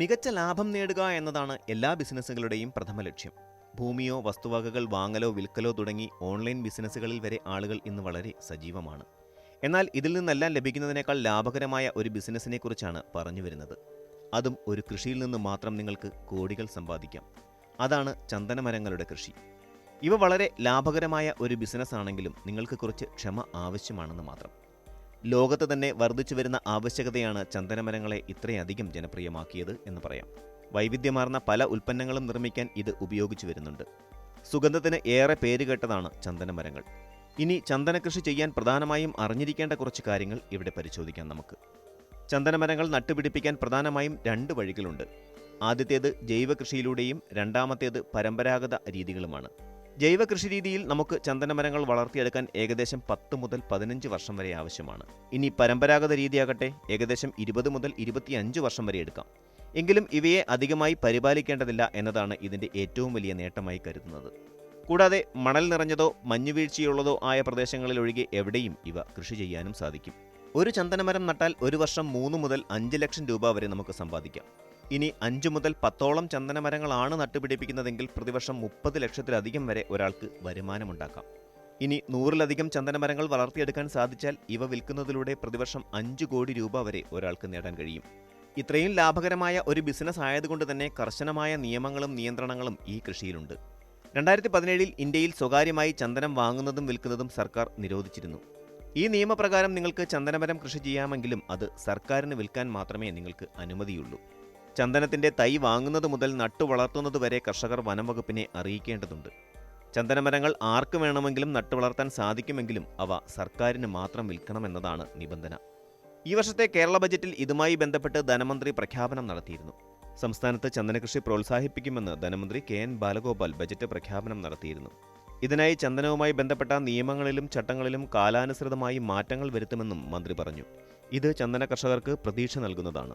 മികച്ച ലാഭം നേടുക എന്നതാണ് എല്ലാ ബിസിനസ്സുകളുടെയും പ്രഥമ ലക്ഷ്യം. ഭൂമിയോ വസ്തുവകകൾ വാങ്ങലോ വിൽക്കലോ തുടങ്ങി ഓൺലൈൻ ബിസിനസ്സുകളിൽ വരെ ആളുകൾ ഇന്ന് വളരെ സജീവമാണ്. എന്നാൽ ഇതിൽ നിന്നെല്ലാം ലഭിക്കുന്നതിനേക്കാൾ ലാഭകരമായ ഒരു ബിസിനസ്സിനെ കുറിച്ചാണ് പറഞ്ഞു വരുന്നത്. അതും ഒരു കൃഷിയിൽ നിന്ന് മാത്രം നിങ്ങൾക്ക് കോടികൾ സമ്പാദിക്കാം. അതാണ് ചന്ദനമരങ്ങളുടെ കൃഷി. ഇവ വളരെ ലാഭകരമായ ഒരു ബിസിനസ് ആണെങ്കിലും നിങ്ങൾക്ക് കുറച്ച് ക്ഷമ ആവശ്യമാണെന്ന് മാത്രം. ലോകത്ത് തന്നെ വർദ്ധിച്ചു വരുന്ന ആവശ്യകതയാണ് ചന്ദനമരങ്ങളെ ഇത്രയധികം ജനപ്രിയമാക്കിയത് എന്ന് പറയാം. വൈവിധ്യമാർന്ന പല ഉൽപ്പന്നങ്ങളും നിർമ്മിക്കാൻ ഇത് ഉപയോഗിച്ചു വരുന്നുണ്ട്. സുഗന്ധത്തിന് ഏറെ പേരുകേട്ടതാണ് ചന്ദനമരങ്ങൾ. ഇനി ചന്ദന കൃഷി ചെയ്യാൻ പ്രധാനമായും അറിഞ്ഞിരിക്കേണ്ട കുറച്ച് കാര്യങ്ങൾ ഇവിടെ പരിശോധിക്കാം നമുക്ക്. ചന്ദനമരങ്ങൾ നട്ടുപിടിപ്പിക്കാൻ പ്രധാനമായും രണ്ട് വഴികളുണ്ട്. ആദ്യത്തേത് ജൈവ കൃഷിയിലൂടെയും രണ്ടാമത്തേത് പരമ്പരാഗത രീതികളുമാണ്. ജൈവ കൃഷി രീതിയിൽ നമുക്ക് ചന്ദനമരങ്ങൾ വളർത്തിയെടുക്കാൻ ഏകദേശം പത്ത് മുതൽ പതിനഞ്ച് വർഷം വരെ ആവശ്യമാണ്. ഇനി പരമ്പരാഗത രീതിയാകട്ടെ ഏകദേശം ഇരുപത് മുതൽ ഇരുപത്തിയഞ്ച് വർഷം വരെ എടുക്കാം. എങ്കിലും ഇവയെ അധികമായി പരിപാലിക്കേണ്ടതില്ല എന്നതാണ് ഇതിന്റെ ഏറ്റവും വലിയ നേട്ടമായി കരുതുന്നത്. കൂടാതെ മണൽ നിറഞ്ഞതോ മഞ്ഞുവീഴ്ചയുള്ളതോ ആയ പ്രദേശങ്ങളിലൊഴികെ എവിടെയും ഇവ കൃഷി ചെയ്യാനും സാധിക്കും. ഒരു ചന്ദനമരം നട്ടാൽ ഒരു വർഷം മൂന്ന് മുതൽ അഞ്ച് ലക്ഷം രൂപ വരെ നമുക്ക് സമ്പാദിക്കാം. ഇനി അഞ്ചു മുതൽ പത്തോളം ചന്ദനമരങ്ങളാണ് നട്ടുപിടിപ്പിക്കുന്നതെങ്കിൽ പ്രതിവർഷം മുപ്പത് ലക്ഷത്തിലധികം വരെ ഒരാൾക്ക് വരുമാനമുണ്ടാക്കാം. ഇനി നൂറിലധികം ചന്ദനമരങ്ങൾ വളർത്തിയെടുക്കാൻ സാധിച്ചാൽ ഇവ വിൽക്കുന്നതിലൂടെ പ്രതിവർഷം അഞ്ച് കോടി രൂപ വരെ ഒരാൾക്ക് നേടാൻ കഴിയും. ഇത്രയും ലാഭകരമായ ഒരു ബിസിനസ് ആയതുകൊണ്ട് തന്നെ കർശനമായ നിയമങ്ങളും നിയന്ത്രണങ്ങളും ഈ കൃഷിയിലുണ്ട്. രണ്ടായിരത്തി പതിനേഴിൽ ഇന്ത്യയിൽ സ്വകാര്യമായി ചന്ദനം വാങ്ങുന്നതും വിൽക്കുന്നതും സർക്കാർ നിരോധിച്ചിരുന്നു. ഈ നിയമപ്രകാരം നിങ്ങൾക്ക് ചന്ദനമരം കൃഷി ചെയ്യാമെങ്കിലും അത് സർക്കാരിന് വിൽക്കാൻ മാത്രമേ നിങ്ങൾക്ക് അനുമതിയുള്ളൂ. ചന്ദനത്തിന്റെ തൈ വാങ്ങുന്നത് മുതൽ നട്ടു വളർത്തുന്നത് വരെ കർഷകർ വനംവകുപ്പിനെ അറിയിക്കേണ്ടതുണ്ട്. ചന്ദനമരങ്ങൾ ആർക്ക് വേണമെങ്കിലും നട്ടു വളർത്താൻ സാധിക്കുമെങ്കിലും അവ സർക്കാരിന് മാത്രം വിൽക്കണമെന്നതാണ് നിബന്ധന. ഈ വർഷത്തെ കേരള ബജറ്റിൽ ഇതുമായി ബന്ധപ്പെട്ട് ധനമന്ത്രി പ്രഖ്യാപനം നടത്തിയിരുന്നു. സംസ്ഥാനത്ത് ചന്ദനകൃഷി പ്രോത്സാഹിപ്പിക്കുമെന്ന് ധനമന്ത്രി കെ എൻ ബാലഗോപാൽ ബജറ്റ് പ്രഖ്യാപനം നടത്തിയിരുന്നു. ഇതിനായി ചന്ദനവുമായി ബന്ധപ്പെട്ട നിയമങ്ങളിലും ചട്ടങ്ങളിലും കാലാനുസൃതമായി മാറ്റങ്ങൾ വരുത്തുമെന്നും മന്ത്രി പറഞ്ഞു. ഇത് ചന്ദന കർഷകർക്ക് പ്രതീക്ഷ നൽകുന്നതാണ്.